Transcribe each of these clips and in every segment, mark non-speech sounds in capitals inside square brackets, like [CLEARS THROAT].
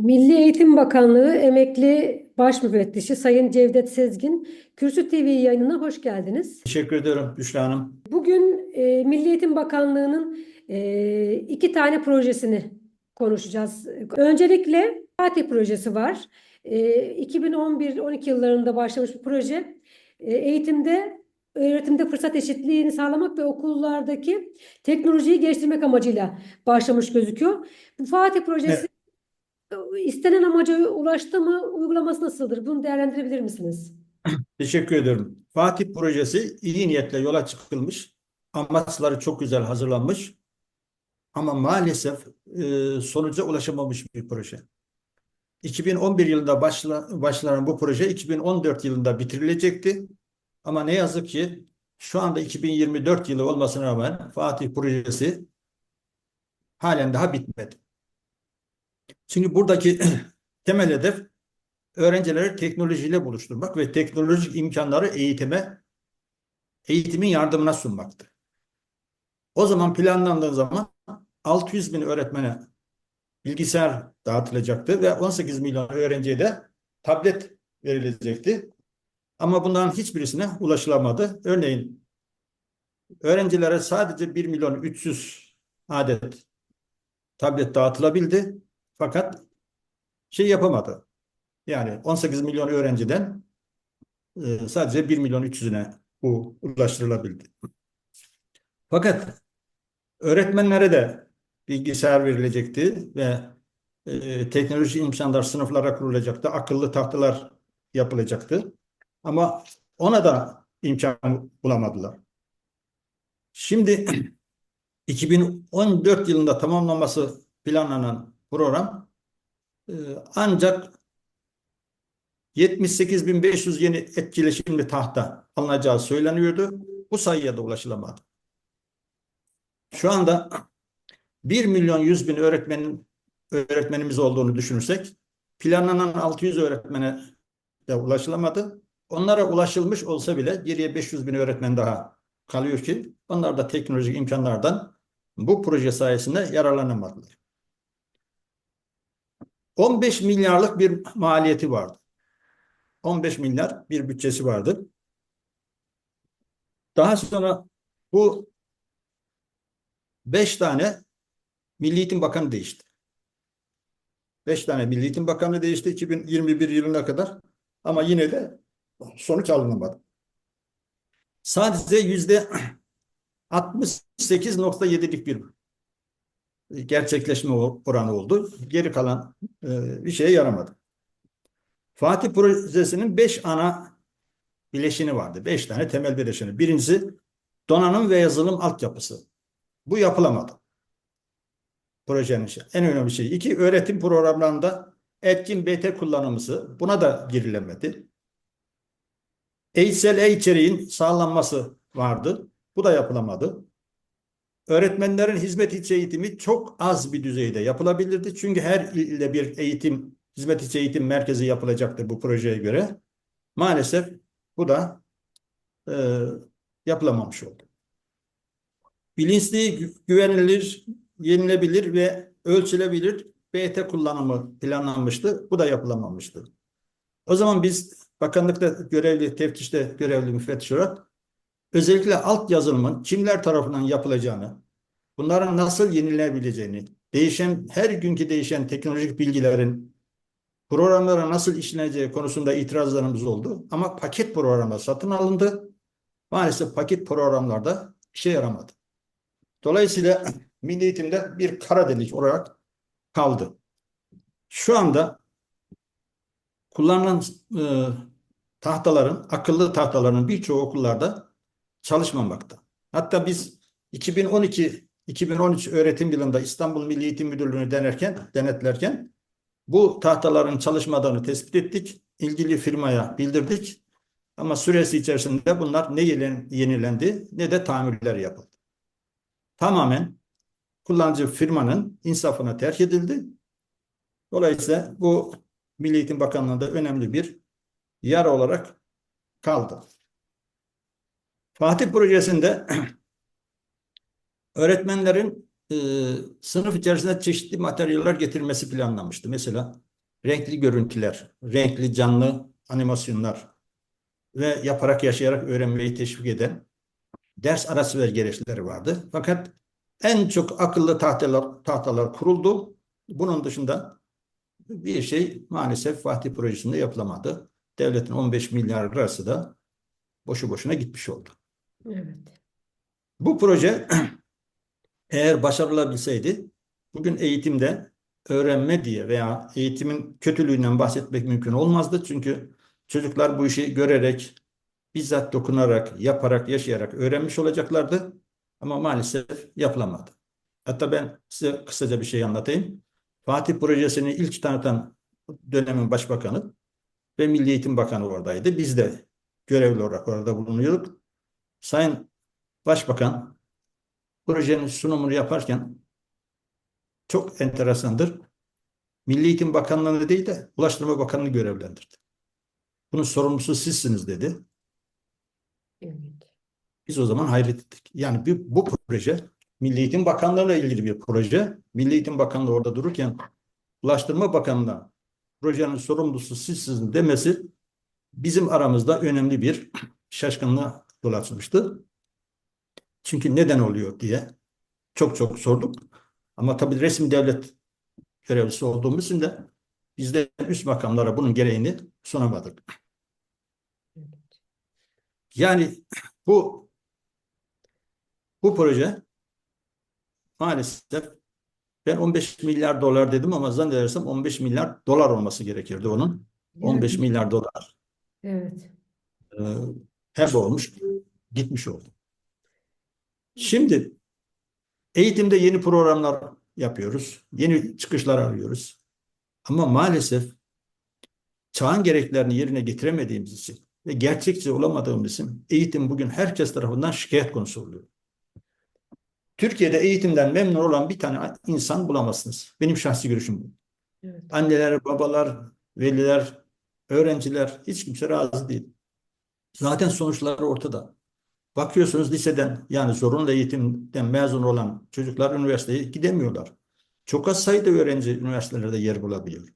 Milli Eğitim Bakanlığı Emekli Baş Müfettişi Sayın Cevdet Sezgin, Kürsü TV yayınına hoş geldiniz. Teşekkür ederim Büşra Hanım. Bugün e, Milli Eğitim Bakanlığı'nın e, iki tane projesini konuşacağız. Öncelikle Fatih projesi var. E, 2011-12 yıllarında başlamış bir proje. E, eğitimde, öğretimde fırsat eşitliğini sağlamak ve okullardaki teknolojiyi geliştirmek amacıyla başlamış gözüküyor. Bu Fatih projesi istenen amaca ulaştı mı? Uygulaması nasıldır? Bunu değerlendirebilir misiniz? [CLEARS THROAT] Teşekkür ederim. Fatih projesi iyi niyetle yola çıkılmış. Amaçları çok güzel hazırlanmış. Ama maalesef e, sonuca ulaşamamış bir proje. 2011 yılında başla, başlanan bu proje 2014 yılında bitirilecekti. Ama ne yazık ki şu anda 2024 yılı olmasına rağmen Fatih projesi halen daha bitmedi. Çünkü buradaki [CLEARS THROAT] temel hedef öğrencileri teknolojiyle buluşturmak ve teknolojik imkanları eğitime, eğitimin yardımına sunmaktı. O zaman planlandığı zaman 600 bin öğretmene bilgisayar dağıtılacaktı ve 18 milyon öğrenciye de tablet verilecekti. Ama bunların hiçbirisine ulaşılamadı. Örneğin öğrencilere sadece 1 milyon 300 adet tablet dağıtılabildi. Fakat şey yapamadı. Yani 18 milyon öğrenciden e, sadece 1 milyon 300'üne bu ulaştırılabildi. Fakat öğretmenlere de bilgisayar verilecekti ve e, teknoloji imkanlar sınıflara kurulacaktı. Akıllı tahtalar yapılacaktı. Ama ona da imkan bulamadılar. Şimdi [CLEARS THROAT] 2014 yılında tamamlanması planlanan program e, ancak 78.500 yeni etkileşimli tahta alınacağı söyleniyordu. Bu sayıya da ulaşılamadı. Şu anda 1 milyon 100 bin öğretmenin öğretmenimiz olduğunu düşünürsek planlanan 600 öğretmene de ulaşılamadı. Onlara ulaşılmış olsa bile geriye 500 bin öğretmen daha kalıyor ki onlar da teknolojik imkanlardan bu proje sayesinde yararlanamadılar. 15 milyarlık bir maliyeti vardı. 15 milyar bir bütçesi vardı. Daha sonra bu 5 tane Milli Eğitim Bakanı değişti. 5 tane Milli Eğitim Bakanı değişti 2021 yılına kadar ama yine de sonuç alınamadı. Sadece yüzde 68.7'lik bir gerçekleşme oranı oldu. Geri kalan e, bir şeye yaramadı. Fatih projesinin beş ana bileşini vardı. Beş tane temel bileşeni. Birincisi donanım ve yazılım altyapısı. Bu yapılamadı. Projenin işi. En önemli şey. İki, öğretim programlarında etkin BT kullanımısı. Buna da girilemedi. Eğitsel e-içeriğin sağlanması vardı. Bu da yapılamadı. Öğretmenlerin hizmet içi eğitimi çok az bir düzeyde yapılabilirdi. Çünkü her ilde bir eğitim, hizmet içi eğitim merkezi yapılacaktır bu projeye göre. Maalesef bu da e, yapılamamış oldu. Bilinçli, güvenilir, yenilebilir ve ölçülebilir BT kullanımı planlanmıştı. Bu da yapılamamıştı. O zaman biz bakanlıkta görevli, teftişte görevli müfettiş olarak özellikle alt yazılımın kimler tarafından yapılacağını, bunların nasıl yenilebileceğini, değişen her günkü değişen teknolojik bilgilerin programlara nasıl işleneceği konusunda itirazlarımız oldu. Ama paket programlar satın alındı. Maalesef paket programlarda işe yaramadı. Dolayısıyla [CLEARS THROAT] milli eğitimde bir kara delik olarak kaldı. Şu anda kullanılan e, tahtaların, akıllı tahtaların birçoğu okullarda çalışmamakta. Hatta biz 2012-2013 öğretim yılında İstanbul Milli Eğitim Müdürlüğü'nü denerken, denetlerken bu tahtaların çalışmadığını tespit ettik. İlgili firmaya bildirdik. Ama süresi içerisinde bunlar ne yenilendi ne de tamirler yapıldı. Tamamen kullanıcı firmanın insafına terk edildi. Dolayısıyla bu Milli Eğitim Bakanlığı'nda önemli bir yer olarak kaldı. Fatih projesinde [CLEARS THROAT] öğretmenlerin e, sınıf içerisinde çeşitli materyaller getirmesi planlanmıştı. Mesela renkli görüntüler, renkli canlı animasyonlar ve yaparak yaşayarak öğrenmeyi teşvik eden ders arası ve gereçleri vardı. Fakat en çok akıllı tahtalar, tahtalar kuruldu. Bunun dışında bir şey maalesef Fatih Projesi'nde yapılamadı. Devletin 15 milyar lirası da boşu boşuna gitmiş oldu. Evet. Bu proje [CLEARS THROAT] eğer başarılabilseydi bugün eğitimde öğrenme diye veya eğitimin kötülüğünden bahsetmek mümkün olmazdı. Çünkü çocuklar bu işi görerek, bizzat dokunarak, yaparak, yaşayarak öğrenmiş olacaklardı. Ama maalesef yapılamadı. Hatta ben size kısaca bir şey anlatayım. Fatih Projesi'ni ilk tanıtan dönemin başbakanı ve Milli Eğitim Bakanı oradaydı. Biz de görevli olarak orada bulunuyorduk. Sayın Başbakan projenin sunumunu yaparken çok enteresandır. Milli Eğitim Bakanlığı'nı değil de Ulaştırma Bakanlığı görevlendirdi. Bunun sorumlusu sizsiniz dedi. Evet. Biz o zaman hayret ettik. Yani bir, bu proje Milli Eğitim Bakanlığı'yla ilgili bir proje. Milli Eğitim Bakanlığı orada dururken Ulaştırma Bakanlığı'na projenin sorumlusu sizsiniz demesi bizim aramızda önemli bir şaşkınlığa yol açmıştı. Çünkü neden oluyor diye çok çok sorduk. Ama tabii resmi devlet görevlisi olduğumuz için de biz de üst makamlara bunun gereğini sunamadık. Yani bu bu proje maalesef ben 15 milyar dolar dedim ama zannedersem 15 milyar dolar olması gerekirdi onun. 15 Yani, milyar dolar evet. e, hep olmuş, gitmiş oldu. Şimdi eğitimde yeni programlar yapıyoruz. Yeni çıkışlar arıyoruz. Ama maalesef çağın gereklerini yerine getiremediğimiz için ve gerçekçi olamadığımız için eğitim bugün herkes tarafından şikayet konusu oluyor. Türkiye'de eğitimden memnun olan bir tane insan bulamazsınız. Benim şahsi görüşüm bu. Evet. Anneler, babalar, veliler, öğrenciler hiç kimse razı değil. Zaten sonuçları ortada. Bakıyorsunuz liseden yani zorunlu eğitimden mezun olan çocuklar üniversiteye gidemiyorlar. Çok az sayıda öğrenci üniversitelerde yer bulabiliyor.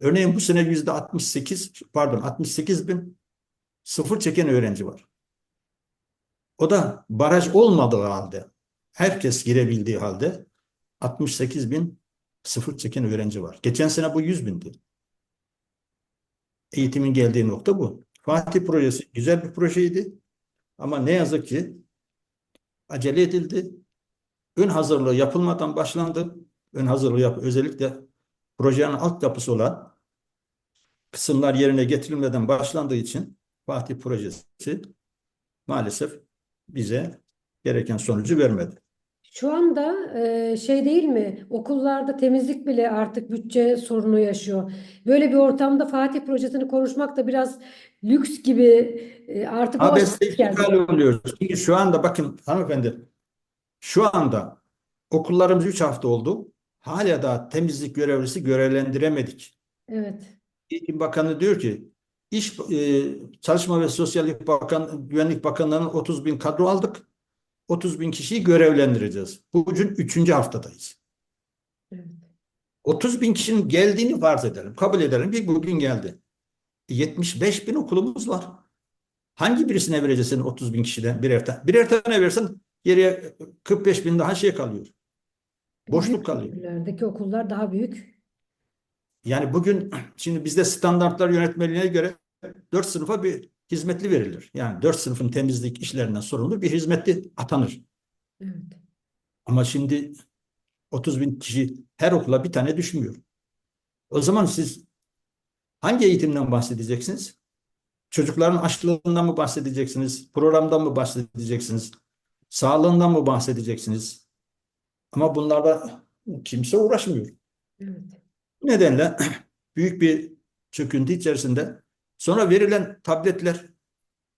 Örneğin bu sene yüzde 68 pardon 68 bin sıfır çeken öğrenci var. O da baraj olmadığı halde herkes girebildiği halde 68 bin sıfır çeken öğrenci var. Geçen sene bu 100 bindi. Eğitimin geldiği nokta bu. Fatih projesi güzel bir projeydi. Ama ne yazık ki acele edildi. Ön hazırlığı yapılmadan başlandı. Ön hazırlığı yap özellikle projenin altyapısı olan kısımlar yerine getirilmeden başlandığı için Fatih projesi maalesef bize gereken sonucu vermedi. Şu anda e, şey değil mi? Okullarda temizlik bile artık bütçe sorunu yaşıyor. Böyle bir ortamda Fatih projesini konuşmak da biraz lüks gibi e, artık o Abi aşamaya geldi. istikbal oluyoruz. Çünkü şu anda bakın hanımefendi şu anda okullarımız 3 hafta oldu. Hala daha temizlik görevlisi görevlendiremedik. Evet. Eğitim Bakanı diyor ki İş e, Çalışma ve Sosyal Bakan, Güvenlik Bakanlığı'nın 30 bin kadro aldık. 30 bin kişiyi görevlendireceğiz. Bugün 3. haftadayız. Evet. 30 bin kişinin geldiğini farz edelim. Kabul edelim ki bugün geldi. 75 bin okulumuz var. Hangi birisine vereceksin 30 bin kişiden birer tane? Birer tane versen geriye 45 bin daha şey kalıyor. Boşluk Büyük kalıyor. şehirlerdeki okullar daha büyük. Yani bugün şimdi bizde standartlar yönetmeliğine göre 4 sınıfa bir hizmetli verilir. Yani 4 sınıfın temizlik işlerinden sorumlu bir hizmetli atanır. Evet. Ama şimdi 30 bin kişi her okula bir tane düşmüyor. O zaman siz hangi eğitimden bahsedeceksiniz? Çocukların açlığından mı bahsedeceksiniz? Programdan mı bahsedeceksiniz? Sağlığından mı bahsedeceksiniz? Ama bunlarla kimse uğraşmıyor. Evet. Bu nedenle [CLEARS THROAT] büyük bir çöküntü içerisinde sonra verilen tabletler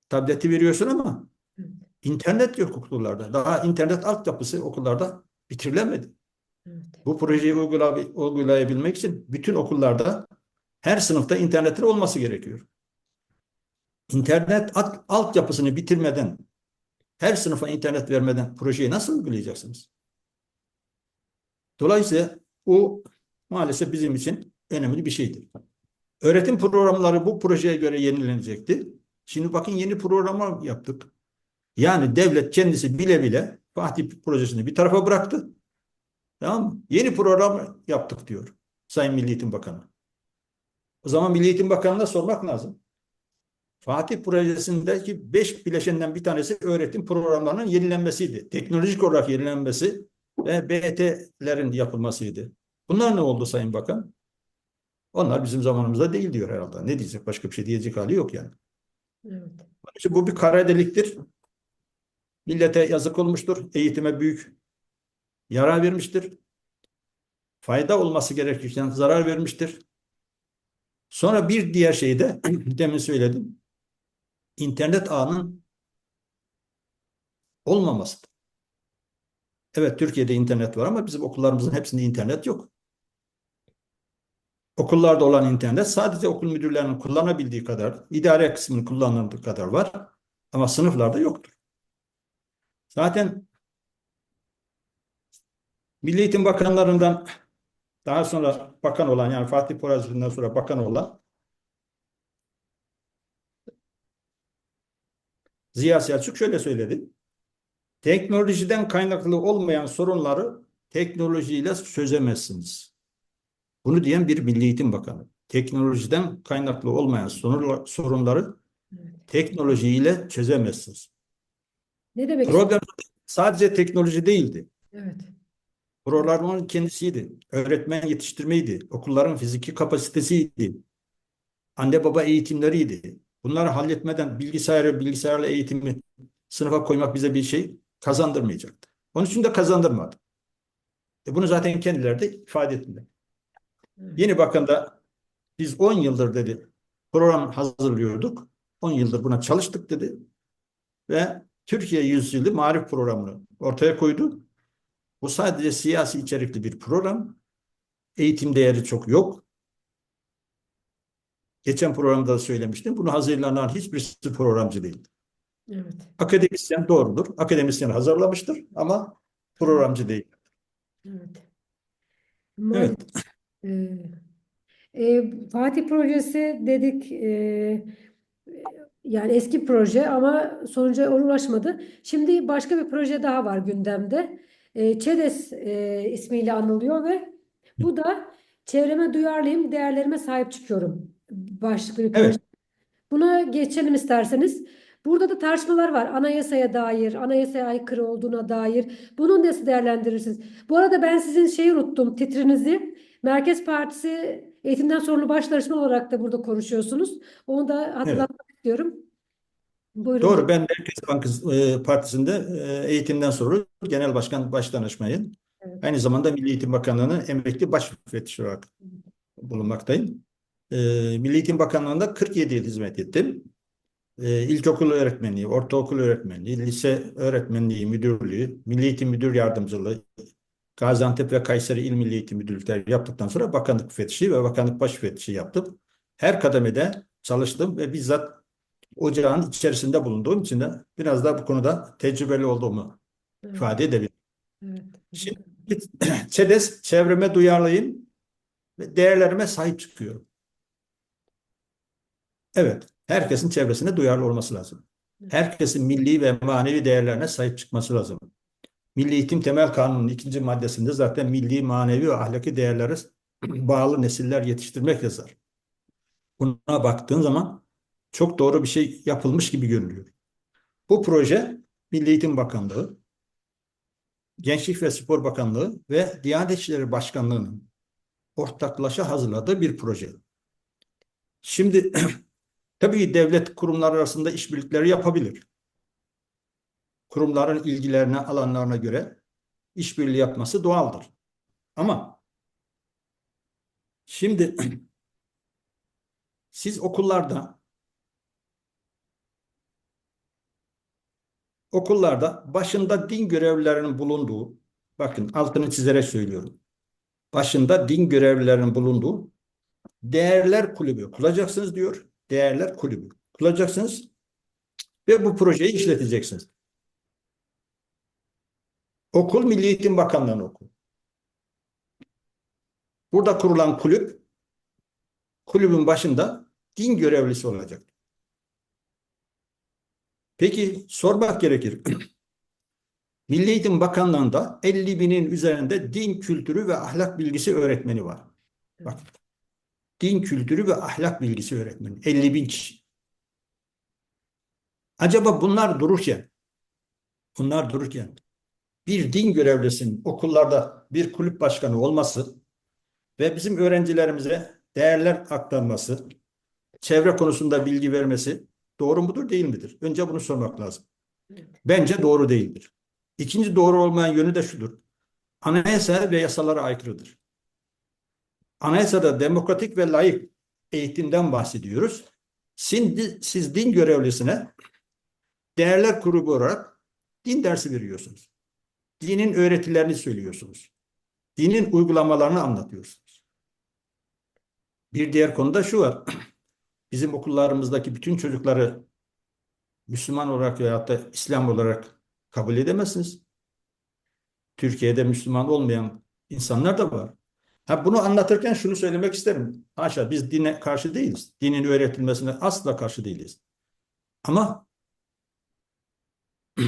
tableti veriyorsun ama Evet. internet yok okullarda. Daha internet altyapısı okullarda bitirilemedi. Evet. Bu projeyi uygula- uygulayabilmek için bütün okullarda her sınıfta internetin olması gerekiyor. İnternet alt- altyapısını bitirmeden her sınıfa internet vermeden projeyi nasıl uygulayacaksınız? Dolayısıyla o maalesef bizim için önemli bir şeydir. Öğretim programları bu projeye göre yenilenecekti. Şimdi bakın yeni programa yaptık. Yani devlet kendisi bile bile Fatih projesini bir tarafa bıraktı. Tamam mı? Yeni program yaptık diyor Sayın Milli Eğitim Bakanı. O zaman Milli Eğitim Bakanı'na sormak lazım. Fatih projesindeki beş bileşenden bir tanesi öğretim programlarının yenilenmesiydi. Teknolojik olarak yenilenmesi ve BET'lerin yapılmasıydı. Bunlar ne oldu Sayın Bakan? Onlar bizim zamanımızda değil diyor herhalde. Ne diyecek? Başka bir şey diyecek hali yok yani. Evet. İçin bu bir kara deliktir. Millete yazık olmuştur. Eğitime büyük yarar vermiştir. Fayda olması gerekirken zarar vermiştir. Sonra bir diğer şey de [CLEARS THROAT] demin söyledim. İnternet ağının olmamasıdır. Evet Türkiye'de internet var ama bizim okullarımızın hepsinde internet yok. Okullarda olan internet sadece okul müdürlerinin kullanabildiği kadar, idare kısmının kullanıldığı kadar var. Ama sınıflarda yoktur. Zaten Milli Eğitim Bakanlarından daha sonra bakan olan yani Fatih Poyraz'dan sonra bakan olan Ziya Selçuk şöyle söyledi. Teknolojiden kaynaklı olmayan sorunları teknolojiyle çözemezsiniz. Bunu diyen bir Milli Eğitim Bakanı. Teknolojiden kaynaklı olmayan sorunla- sorunları teknolojiyle çözemezsiniz. Ne demek Problem sadece teknoloji değildi. Evet. Programın kendisiydi. Öğretmen yetiştirmeydi. Okulların fiziki kapasitesiydi. Anne baba eğitimleriydi. Bunları halletmeden bilgisayarı, bilgisayarla eğitimi sınıfa koymak bize bir şey kazandırmayacaktı. Onun için de kazandırmadı. E bunu zaten kendileri de ifade ettiler. Yeni bakan da biz 10 yıldır dedi program hazırlıyorduk. 10 yıldır buna çalıştık dedi. Ve Türkiye Yüzyılı Marif Programı'nı ortaya koydu. Bu sadece siyasi içerikli bir program. Eğitim değeri çok yok. Geçen programda da söylemiştim. Bunu hazırlanan hiçbirisi programcı değil. Evet. Akademisyen doğrudur. Akademisyen hazırlamıştır ama programcı değil. Evet. Evet. Ee, e, Fatih projesi dedik e, yani eski proje ama sonuca ulaşmadı. Şimdi başka bir proje daha var gündemde. E, ÇEDES e, ismiyle anılıyor ve bu da çevreme duyarlıyım, değerlerime sahip çıkıyorum başlıklı bir proje. Evet. Buna geçelim isterseniz. Burada da tartışmalar var. Anayasaya dair, anayasaya aykırı olduğuna dair. Bunu nasıl değerlendirirsiniz? Bu arada ben sizin şeyi unuttum, titrinizi. Merkez Partisi eğitimden sorumlu baş olarak da burada konuşuyorsunuz. Onu da hatırlatmak istiyorum. Buyurun. Doğru. Ben Merkez Bankası e, Partisi'nde e, eğitimden sonra Genel Başkan Başdanışmayım. Evet. Aynı zamanda Milli Eğitim Bakanlığı'nın emekli baş müfettişi olarak bulunmaktayım. E, Milli Eğitim Bakanlığı'nda 47 yıl hizmet ettim. E, ilkokul öğretmenliği, ortaokul öğretmenliği, lise öğretmenliği, müdürlüğü, Milli Eğitim Müdür Yardımcılığı, Gaziantep ve Kayseri İl Milli Eğitim Müdürlükleri yaptıktan sonra bakanlık müfettişi ve bakanlık baş müfettişi yaptım. Her kademede çalıştım ve bizzat ocağın içerisinde bulunduğum için de biraz da bu konuda tecrübeli olduğumu Evet, ifade edebilirim. evet. Şimdi ÇEDES, [CLEARS THROAT] çevreme duyarlıyım ve değerlerime sahip çıkıyorum. Evet, herkesin çevresine duyarlı olması lazım. Herkesin milli ve manevi değerlerine sahip çıkması lazım. Milli Eğitim Temel Kanunu'nun ikinci maddesinde zaten milli, manevi ve ahlaki değerlere [CLEARS THROAT] bağlı nesiller yetiştirmek yazar. Buna baktığın zaman çok doğru bir şey yapılmış gibi görünüyor. Bu proje Milli Eğitim Bakanlığı, Gençlik ve Spor Bakanlığı ve Diyanet İşleri Başkanlığı'nın ortaklaşa hazırladığı bir proje. Şimdi [CLEARS THROAT] tabii devlet kurumları arasında işbirlikleri yapabilir. Kurumların ilgilerine, alanlarına göre işbirliği yapması doğaldır. Ama şimdi [CLEARS THROAT] siz okullarda okullarda başında din görevlilerinin bulunduğu, bakın altını çizerek söylüyorum. Başında din görevlilerinin bulunduğu değerler kulübü kuracaksınız diyor. Değerler kulübü kuracaksınız ve bu projeyi işleteceksiniz. Okul Milli Eğitim Bakanlığı'nın okulu. Burada kurulan kulüp kulübün başında din görevlisi olacak. Peki sormak gerekir. [CLEARS THROAT] Milli Eğitim Bakanlığı'nda 50 binin üzerinde din kültürü ve ahlak bilgisi öğretmeni var. Bak, din kültürü ve ahlak bilgisi öğretmeni. 50 bin kişi. Acaba bunlar dururken, bunlar dururken bir din görevlisinin okullarda bir kulüp başkanı olması ve bizim öğrencilerimize değerler aktarması, çevre konusunda bilgi vermesi doğru mudur değil midir? Önce bunu sormak lazım. Bence doğru değildir. İkinci doğru olmayan yönü de şudur. Anayasa ve yasalara aykırıdır. Anayasada demokratik ve layık eğitimden bahsediyoruz. Siz, siz din görevlisine değerler grubu olarak din dersi veriyorsunuz. Dinin öğretilerini söylüyorsunuz. Dinin uygulamalarını anlatıyorsunuz. Bir diğer konuda şu var. [CLEARS THROAT] Bizim okullarımızdaki bütün çocukları Müslüman olarak veyahut da İslam olarak kabul edemezsiniz. Türkiye'de Müslüman olmayan insanlar da var. Ha bunu anlatırken şunu söylemek isterim. Haşa biz dine karşı değiliz. Dinin öğretilmesine asla karşı değiliz. Ama [CLEARS THROAT]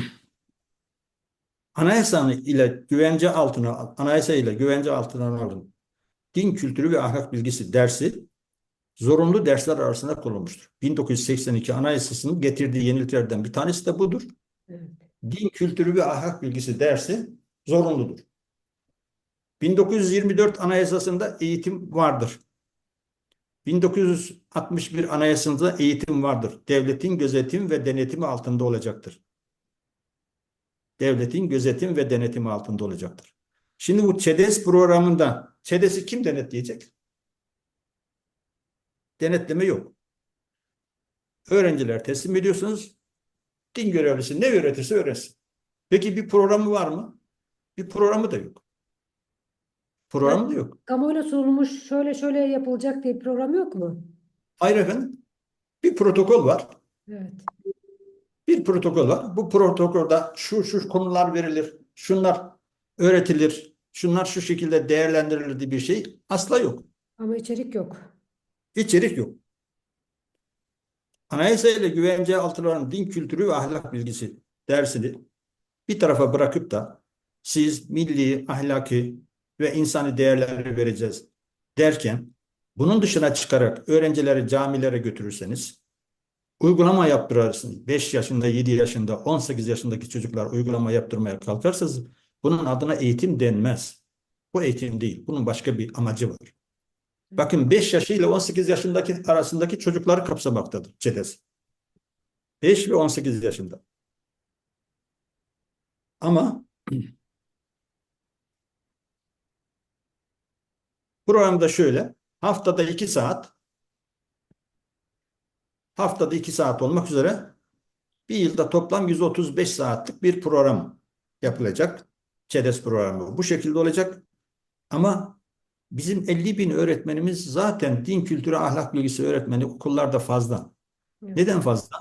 anayasa ile güvence altına anayasa ile güvence altına alın. Din kültürü ve ahlak bilgisi dersi zorunlu dersler arasında konulmuştur. 1982 Anayasası'nın getirdiği yeniliklerden bir tanesi de budur. Evet. Din kültürü ve ahlak bilgisi dersi zorunludur. 1924 Anayasası'nda eğitim vardır. 1961 Anayasası'nda eğitim vardır. Devletin gözetim ve denetimi altında olacaktır. Devletin gözetim ve denetimi altında olacaktır. Şimdi bu ÇEDES programında ÇEDES'i kim denetleyecek? Denetleme yok. Öğrenciler teslim ediyorsunuz. Din görevlisi ne öğretirse öğretsin. Peki bir programı var mı? Bir programı da yok. Programı da yok. Kamuoyuna sunulmuş şöyle şöyle yapılacak diye bir program yok mu? Hayır efendim. Bir protokol var. Evet. Bir protokol var. Bu protokolda şu şu konular verilir. Şunlar öğretilir. Şunlar şu şekilde değerlendirilir diye bir şey asla yok. Ama içerik yok. İçerik yok. Anayasa ile güvence altına alınan din kültürü ve ahlak bilgisi dersini bir tarafa bırakıp da siz milli, ahlaki ve insani değerleri vereceğiz derken bunun dışına çıkarak öğrencileri camilere götürürseniz uygulama yaptırırsınız. 5 yaşında, 7 yaşında, 18 yaşındaki çocuklar uygulama yaptırmaya kalkarsanız bunun adına eğitim denmez. Bu eğitim değil. Bunun başka bir amacı var. Bakın 5 yaşı ile 18 yaşındaki arasındaki çocukları kapsamaktadır ÇEDES. 5 ve 18 yaşında. Ama [CLEARS THROAT] programda şöyle haftada 2 saat haftada 2 saat olmak üzere bir yılda toplam 135 saatlik bir program yapılacak. ÇEDES programı bu şekilde olacak. Ama Bizim 50 bin öğretmenimiz zaten din kültürü ahlak bilgisi öğretmeni okullarda fazla. Evet. Neden fazla?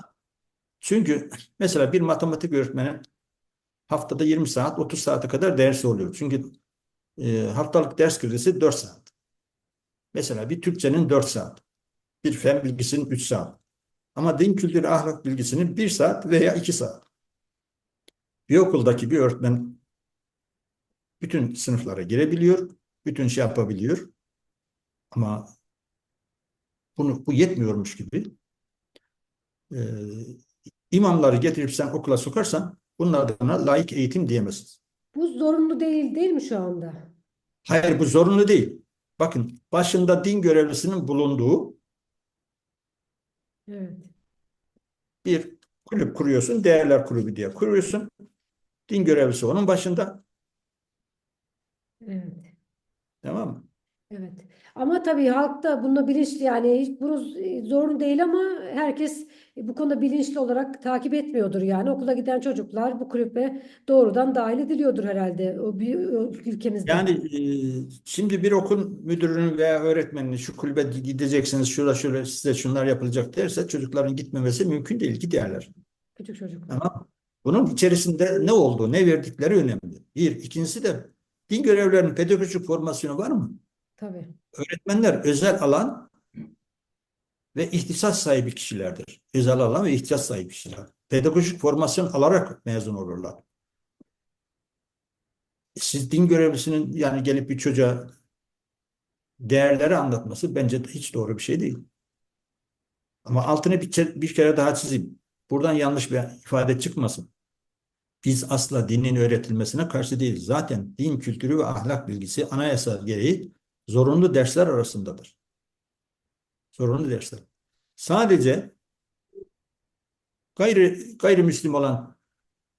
Çünkü mesela bir matematik öğretmeni haftada 20 saat 30 saate kadar dersi oluyor. Çünkü e, haftalık ders kredisi 4 saat. Mesela bir Türkçenin 4 saat. Bir fen bilgisinin 3 saat. Ama din kültürü ahlak bilgisinin 1 saat veya 2 saat. Bir okuldaki bir öğretmen bütün sınıflara girebiliyor bütün şey yapabiliyor. Ama bunu bu yetmiyormuş gibi e, imamları getirip sen okula sokarsan bunun adına layık eğitim diyemezsin. Bu zorunlu değil değil mi şu anda? Hayır bu zorunlu değil. Bakın başında din görevlisinin bulunduğu Evet. bir kulüp kuruyorsun. Değerler kulübü diye kuruyorsun. Din görevlisi onun başında. Evet. Tamam mı? Evet. Ama tabii halk da bununla bilinçli yani hiç bunu zorunlu değil ama herkes bu konuda bilinçli olarak takip etmiyordur yani. Okula giden çocuklar bu kulübe doğrudan dahil ediliyordur herhalde o bir ülkemizde. Yani e, şimdi bir okul müdürünün veya öğretmeninin şu kulübe gideceksiniz, şurada şöyle size şunlar yapılacak derse çocukların gitmemesi mümkün değil. Giderler. Küçük çocuklar. Ama bunun içerisinde ne olduğu, ne verdikleri önemli. Bir. ikincisi de din görevlilerinin pedagojik formasyonu var mı? Tabii. Öğretmenler özel alan ve ihtisas sahibi kişilerdir. Özel alan ve ihtisas sahibi kişiler. Pedagojik formasyon alarak mezun olurlar. Siz din görevlisinin yani gelip bir çocuğa değerleri anlatması bence hiç doğru bir şey değil. Ama altını bir, bir kere daha çizeyim. Buradan yanlış bir ifade çıkmasın. Biz asla dinin öğretilmesine karşı değiliz. Zaten din kültürü ve ahlak bilgisi anayasa gereği zorunlu dersler arasındadır. Zorunlu dersler. Sadece gayri, gayrimüslim olan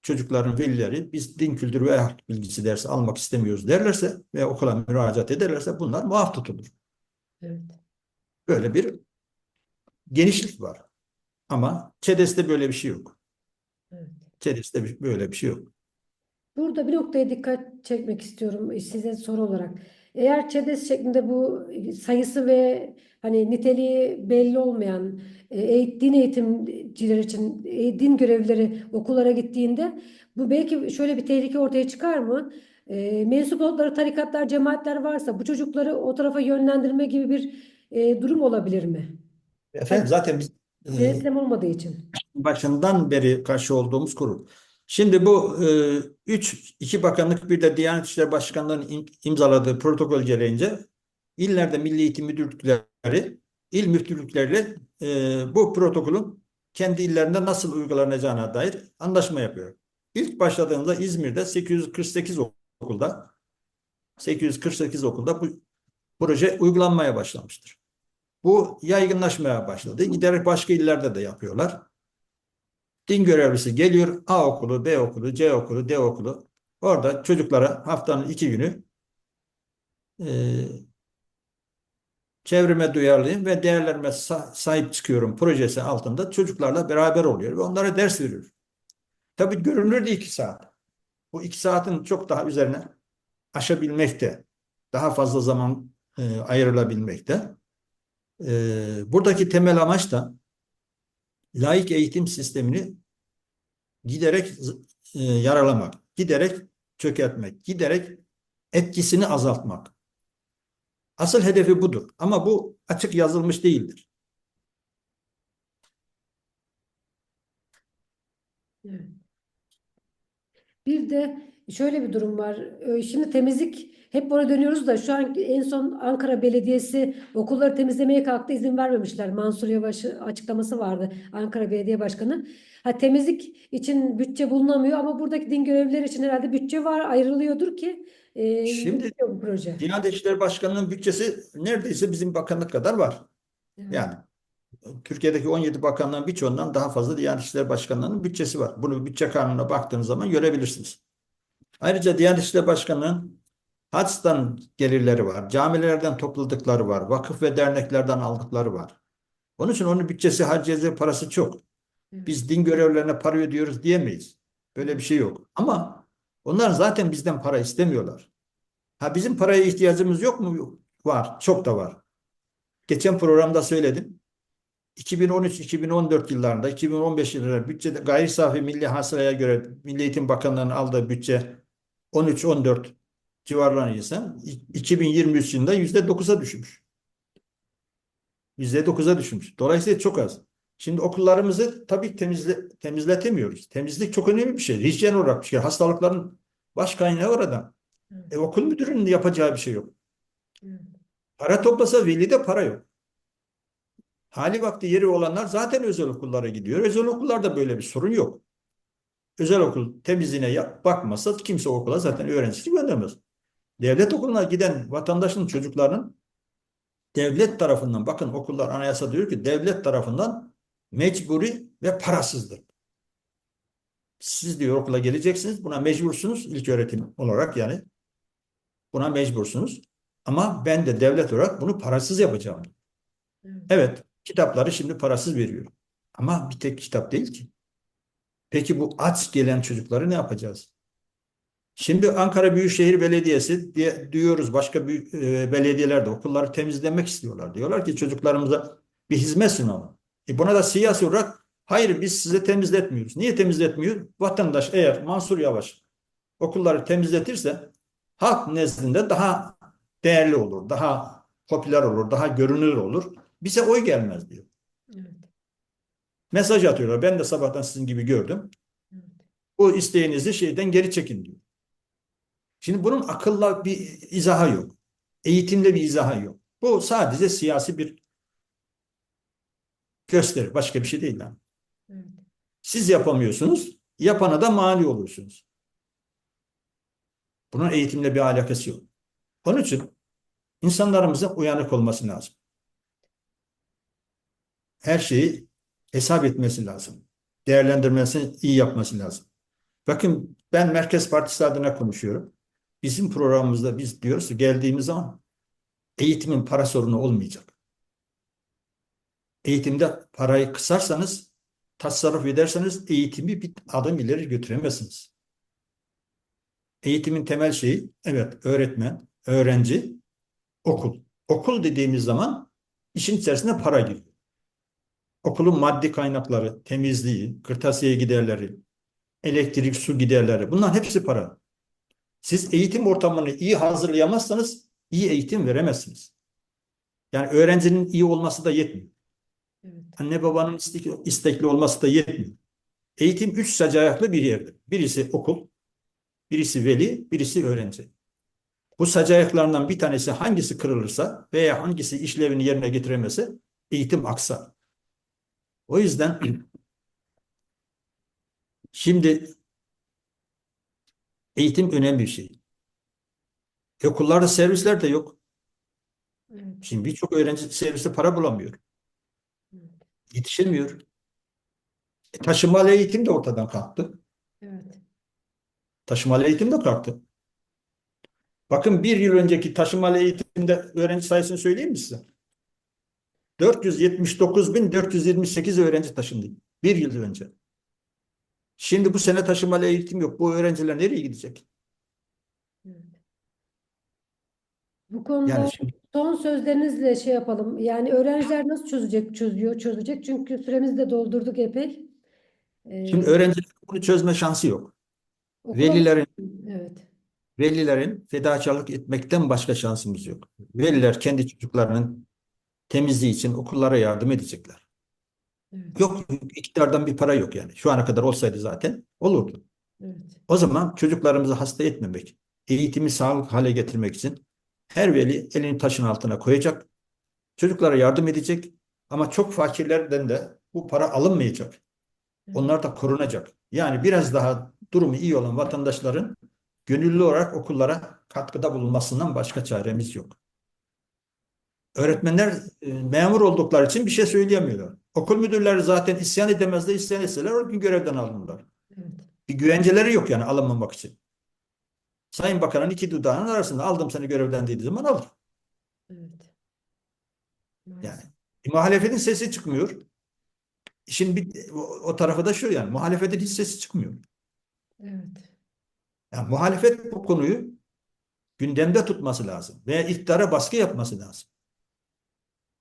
çocukların velileri biz din kültürü ve ahlak bilgisi dersi almak istemiyoruz derlerse ve okula müracaat ederlerse bunlar muaf tutulur. Evet. Böyle bir genişlik var. Ama ÇEDES'te böyle bir şey yok. Bir- böyle bir şey yok. Burada bir noktaya dikkat çekmek istiyorum size soru olarak. Eğer ÇEDES şeklinde bu sayısı ve hani niteliği belli olmayan e, din eğitimciler için e, din görevlileri okullara gittiğinde bu belki şöyle bir tehlike ortaya çıkar mı? E, mensup oldukları tarikatlar, cemaatler varsa bu çocukları o tarafa yönlendirme gibi bir e, durum olabilir mi? Efendim zaten biz e, Denetleme olmadığı için. Başından beri karşı olduğumuz kurum. Şimdi bu e, üç, iki bakanlık bir de Diyanet İşleri Başkanlığı'nın im- imzaladığı protokol gereğince illerde Milli Eğitim Müdürlükleri, il müftülükleriyle e, bu protokolün kendi illerinde nasıl uygulanacağına dair anlaşma yapıyor. İlk başladığında İzmir'de 848 okulda 848 okulda bu proje uygulanmaya başlamıştır. Bu yaygınlaşmaya başladı. Giderek başka illerde de yapıyorlar. Din görevlisi geliyor A okulu, B okulu, C okulu, D okulu. Orada çocuklara haftanın iki günü e, çevreme duyarlıyım ve değerlerime sa- sahip çıkıyorum projesi altında çocuklarla beraber oluyor ve onlara ders veriyor. Tabii görünür de iki saat. Bu iki saatin çok daha üzerine aşabilmekte, daha fazla zaman e, ayrılabilmekte. E, buradaki temel amaç da laik eğitim sistemini giderek e, yaralamak, giderek çökertmek, giderek etkisini azaltmak. Asıl hedefi budur. Ama bu açık yazılmış değildir. Evet. Bir de şöyle bir durum var. Ee, Şimdi temizlik hep oraya dönüyoruz da şu an en son Ankara Belediyesi okulları temizlemeye kalktı izin vermemişler. Mansur Yavaş'ın açıklaması vardı Ankara Belediye Başkanı. Ha, temizlik için bütçe bulunamıyor ama buradaki din görevlileri için herhalde bütçe var ayrılıyordur ki e, Şimdi- bu proje. Diyanet İşleri Başkanlığı'nın bütçesi neredeyse bizim bakanlık kadar var. Evet. Yani Türkiye'deki 17 bakanlığın birçoğundan daha fazla Diyanet İşleri Başkanlığı'nın bütçesi var. Bunu bütçe kanununa baktığınız zaman görebilirsiniz. Ayrıca Diyanet İşleri Başkanlığı'nın Haç'tan gelirleri var, camilerden topladıkları var, vakıf ve derneklerden aldıkları var. Onun için onun bütçesi, harcayacağı parası çok. Biz din görevlilerine para ödüyoruz diyemeyiz. Böyle bir şey yok. Ama onlar zaten bizden para istemiyorlar. Ha bizim paraya ihtiyacımız yok mu? Var. Çok da var. Geçen programda söyledim. 2013-2014 yıllarında 2015 yıllarında bütçede gayri safi milli hasılaya göre Milli Eğitim Bakanlığı'nın aldığı bütçe 13-14 civarlarıysa 2023 yılında %9'a düşmüş. %9'a düşmüş. Dolayısıyla çok az. Şimdi okullarımızı tabii temizle, temizletemiyoruz. Temizlik çok önemli bir şey. Hijyen olarak bir şey. Hastalıkların baş kaynağı orada. Evet. E, okul müdürünün yapacağı bir şey yok. Evet. Para toplasa velide para yok. Hali vakti yeri olanlar zaten özel okullara gidiyor. Özel okullarda böyle bir sorun yok. Özel okul temizliğine bakmasa kimse okula zaten öğrencisini göndermez. Devlet okuluna giden vatandaşın çocuklarının devlet tarafından bakın okullar anayasa diyor ki devlet tarafından mecburi ve parasızdır. Siz diyor okula geleceksiniz buna mecbursunuz ilk öğretim olarak yani buna mecbursunuz. Ama ben de devlet olarak bunu parasız yapacağım. Evet. Evet, kitapları şimdi parasız veriyor. Ama bir tek kitap değil ki. Peki bu aç gelen çocukları ne yapacağız? Şimdi Ankara Büyükşehir Belediyesi diye duyuyoruz başka büyük e, belediyelerde okulları temizlemek istiyorlar. Diyorlar ki çocuklarımıza bir hizmet sunalım. E buna da siyasi olarak hayır biz size temizletmiyoruz. Niye temizletmiyor? Vatandaş eğer Mansur Yavaş okulları temizletirse halk nezdinde daha değerli olur, daha popüler olur, daha görünür olur. Bize oy gelmez diyor. Evet. Mesaj atıyorlar. Ben de sabahtan sizin gibi gördüm. Evet. Bu isteğinizi şeyden geri çekin diyor. Şimdi bunun akılla bir izahı yok. Eğitimle bir izahı yok. Bu sadece siyasi bir gösteri. Başka bir şey değil. Yani. Evet. Siz yapamıyorsunuz. Yapana da mani oluyorsunuz. Bunun eğitimle bir alakası yok. Onun için insanlarımızın uyanık olması lazım. Her şeyi hesap etmesi lazım. Değerlendirmesini iyi yapması lazım. Bakın ben Merkez Partisi adına konuşuyorum. Bizim programımızda biz diyoruz ki geldiğimiz zaman eğitimin para sorunu olmayacak. Eğitimde parayı kısarsanız, tasarruf ederseniz eğitimi bir adım ileri götüremezsiniz. Eğitimin temel şeyi, evet öğretmen, öğrenci, okul. Okul dediğimiz zaman işin içerisine para giriyor. Okulun maddi kaynakları, temizliği, kırtasiye giderleri, elektrik, su giderleri bunların hepsi para. Siz eğitim ortamını iyi hazırlayamazsanız iyi eğitim veremezsiniz. Yani öğrencinin iyi olması da yetmiyor. Evet. Anne babanın istekli, istekli olması da yetmiyor. Eğitim üç sac ayaklı bir yerdir. Birisi okul, birisi veli, birisi öğrenci. Bu sac ayaklarından bir tanesi hangisi kırılırsa veya hangisi işlevini yerine getiremezse eğitim aksar. O yüzden [CLEARS THROAT] şimdi eğitim önemli bir şey. Okullarda servisler de yok. Evet. Şimdi birçok öğrenci serviste para bulamıyor. Evet. Yetişemiyor. E, taşımalı eğitim de ortadan kalktı. Evet. Taşımalı Taşımalı eğitim de kalktı. Bakın bir yıl önceki taşımalı eğitimde öğrenci sayısını söyleyeyim mi size? 479.428 öğrenci taşındı. Bir yıl önce. Şimdi bu sene taşımalı eğitim yok. Bu öğrenciler nereye gidecek? Bu konuda Yani şimdi, son sözlerinizle şey yapalım. Yani öğrenciler nasıl çözecek, çözüyor, çözecek? Çünkü süremizi de doldurduk epey. Ee, şimdi öğrenciler bunu çözme şansı yok. okula- Velilerin Evet. velilerin fedakarlık etmekten başka şansımız yok. Veliler kendi çocuklarının temizliği için okullara yardım edecekler. Evet. Yok, iktidardan bir para yok yani. Şu ana kadar olsaydı zaten olurdu. Evet. O zaman çocuklarımızı hasta etmemek, eğitimi sağlıklı hale getirmek için her veli elini taşın altına koyacak, çocuklara yardım edecek ama çok fakirlerden de bu para alınmayacak. Onlar da korunacak. Yani biraz daha durumu iyi olan vatandaşların gönüllü olarak okullara katkıda bulunmasından başka çaremiz yok. Öğretmenler e, memur oldukları için bir şey söyleyemiyorlar. Okul müdürleri zaten isyan edemezler, isyan etseler o gün görevden alınırlar. Evet. Bir güvenceleri yok yani alınmamak için. Sayın Bakan'ın iki dudağının arasında aldım seni görevden dediği zaman alır. Evet. Yani muhalefetin sesi çıkmıyor. İşin bir, o, o tarafı da şu yani muhalefetin hiç sesi çıkmıyor. Evet. Yani muhalefet bu konuyu gündemde tutması lazım veya iktidara baskı yapması lazım.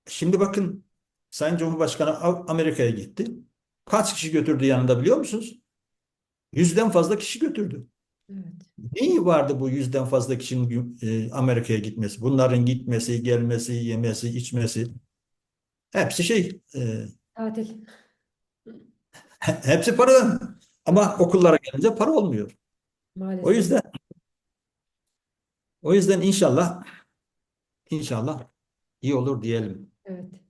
Şimdi bakın Sayın Cumhurbaşkanı Amerika'ya gitti. Kaç kişi götürdü yanında biliyor musunuz? Yüzden fazla kişi götürdü. Evet. Neyi vardı bu yüzden fazla kişinin e, Amerika'ya gitmesi? Bunların gitmesi, gelmesi, yemesi, içmesi. Hepsi şey, e, Tatil. hepsi para. Ama okullara gelince para olmuyor. Maalesef. O yüzden o yüzden inşallah inşallah iyi olur diyelim. Evet.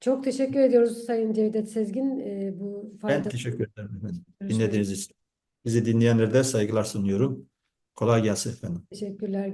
Çok teşekkür ediyoruz Sayın Cevdet Sezgin. Ee, bu Ben faydalı teşekkür ederim efendim. Dinlediğiniz için. Bizi dinleyenlere de saygılar sunuyorum. Kolay gelsin efendim. Teşekkürler.